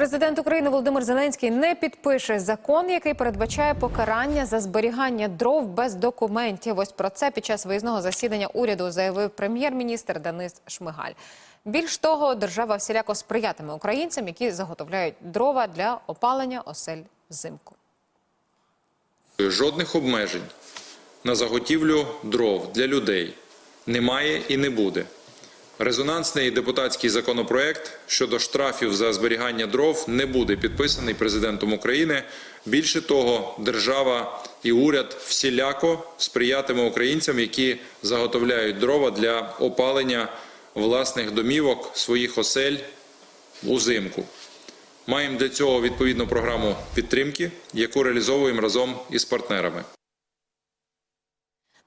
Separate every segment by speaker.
Speaker 1: Президент України Володимир Зеленський не підпише закон, який передбачає покарання за зберігання дров без документів. Ось про це під час виїзного засідання уряду заявив прем'єр-міністр Денис Шмигаль. Більш того, держава всіляко сприятиме українцям, які заготовляють дрова для опалення осель взимку.
Speaker 2: Жодних обмежень на заготівлю дров для людей немає і не буде. Резонансний депутатський законопроект щодо штрафів за зберігання дров не буде підписаний президентом України. Більше того, держава і уряд всіляко сприятиме українцям, які заготовляють дрова для опалення власних домівок, своїх осель узимку. Маємо для цього відповідну програму підтримки, яку реалізовуємо разом із партнерами.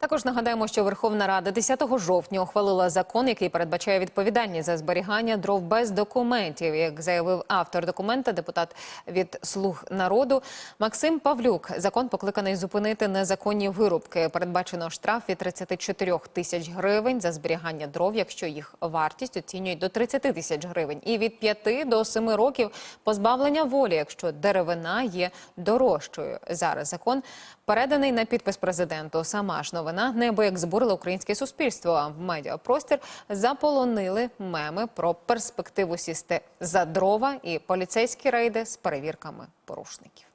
Speaker 1: Також нагадаємо, що Верховна Рада 10 жовтня ухвалила закон, який передбачає відповідальність за зберігання дров без документів. Як заявив автор документа, депутат від слуг народу Максим Павлюк. Закон покликаний зупинити незаконні вирубки. Передбачено штраф від 34 тисяч гривень за зберігання дров, якщо їх вартість оцінюють до 30 тисяч гривень, і від 5 до 7 років позбавлення волі, якщо деревина є дорожчою. Зараз закон переданий на підпис президенту. Сама ж новина неабияк збурила українське суспільство. А в медіапростір заполонили меми про перспективу сісти за дрова і поліцейські рейди з перевірками порушників.